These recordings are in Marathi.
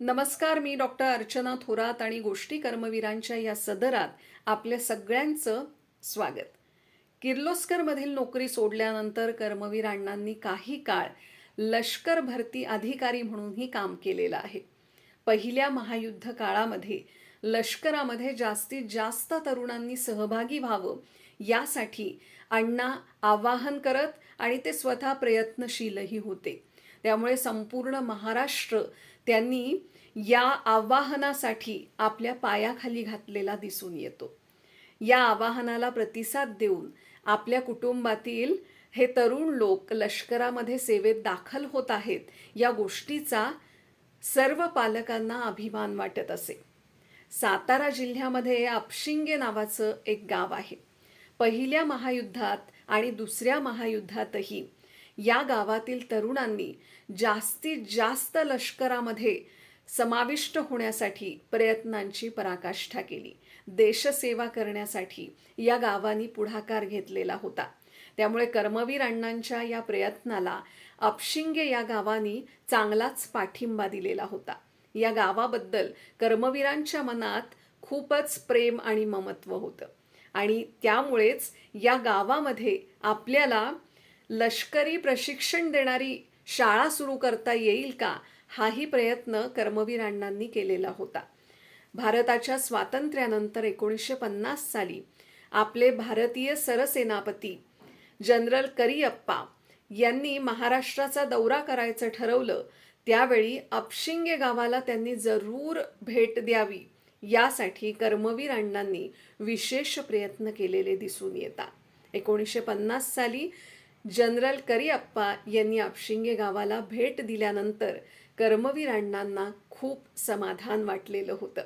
नमस्कार मी डॉक्टर अर्चना थोरात आणि गोष्टी कर्मवीरांच्या या सदरात आपल्या सगळ्यांचं स्वागत. किर्लोस्करमधील नोकरी सोडल्यानंतर कर्मवीर अण्णांनी काही काळ लष्कर भरती अधिकारी म्हणूनही काम केलेलं आहे. पहिल्या महायुद्ध काळामध्ये लष्करामध्ये जास्तीत जास्त तरुणांनी सहभागी व्हावं यासाठी अण्णा आवाहन करत आणि ते स्वतः प्रयत्नशीलही होते. त्यामुळे संपूर्ण महाराष्ट्र त्यांनी या आवाहनासाठी आपल्या पायाखाली घातलेला दिसून येतो. या आवाहनाला प्रतिसाद देऊन आपल्या कुटुंबातील हे तरुण लोक लष्करामध्ये सेवेत दाखल होत आहेत या गोष्टीचा सर्व पालकांना अभिमान वाटत असे. सातारा जिल्ह्यामध्ये आपशिंगे नावाचं एक गाव आहे. पहिल्या महायुद्धात आणि दुसऱ्या महायुद्धातही या गावातील तरुणांनी जास्तीत जास्त लष्करामध्ये समाविष्ट होण्यासाठी प्रयत्नांची पराकाष्ठा केली. देशसेवा करण्यासाठी या गावांनी पुढाकार घेतलेला होता. त्यामुळे कर्मवीर अण्णांच्या या प्रयत्नाला अपशिंगे या गावांनी चांगलाच पाठिंबा दिलेला होता. या गावाबद्दल कर्मवीरांच्या मनात खूपच प्रेम आणि ममत्व होतं. आणि त्यामुळेच या गावामध्ये आपल्याला लष्करी प्रशिक्षण देणारी शाळा सुरू करता येईल का हाही प्रयत्न कर्मवीर अण्णांनी केलेला होता. भारताच्या स्वातंत्र्यानंतर एकोणीसशे पन्नास साली आपले भारतीय सरसेनापती जनरल करियप्पा यांनी महाराष्ट्राचा दौरा करायचं ठरवलं त्यावेळी अपशिंगे गावाला त्यांनी जरूर भेट द्यावी यासाठी कर्मवीर अण्णांनी विशेष प्रयत्न केलेले दिसून येतात. एकोणीसशे पन्नास साली जनरल करिअप्पा यांनी आपशिंगे गावाला भेट दिल्यानंतर कर्मवीर अण्णांना खूप समाधान वाटलेलं होतं.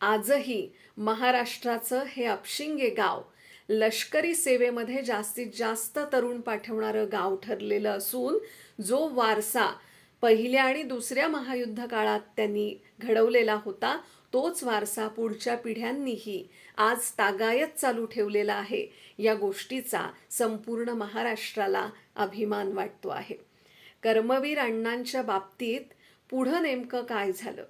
आजही महाराष्ट्राचं हे अपशिंगे गाव लष्करी सेवेमध्ये जास्तीत जास्त तरुण पाठवणारं गाव ठरलेलं असून जो वारसा पहिल्या आणि दुसऱ्या महायुद्ध काळात त्यांनी घडवलेला होता तोच वारसा पुढच्या पिढ्यांनीही आज तागायत चालू ठेवलेला आहे. या गोष्टीचा संपूर्ण महाराष्ट्राला अभिमान वाटतो आहे. कर्मवीर अण्णांच्या बाबतीत पुढं नेमकं काय झालं?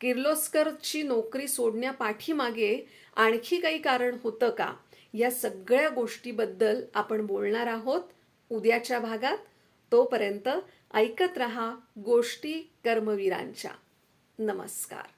किर्लोस्करची नोकरी सोडण्या पाठीमागे आणखी काही कारण होतं का? या सगळ्या गोष्टीबद्दल आपण बोलणार आहोत. उद्याच्या भागात तोपर्यंत ऐकत रहा गोष्टी कर्मवीरांच्या. नमस्कार.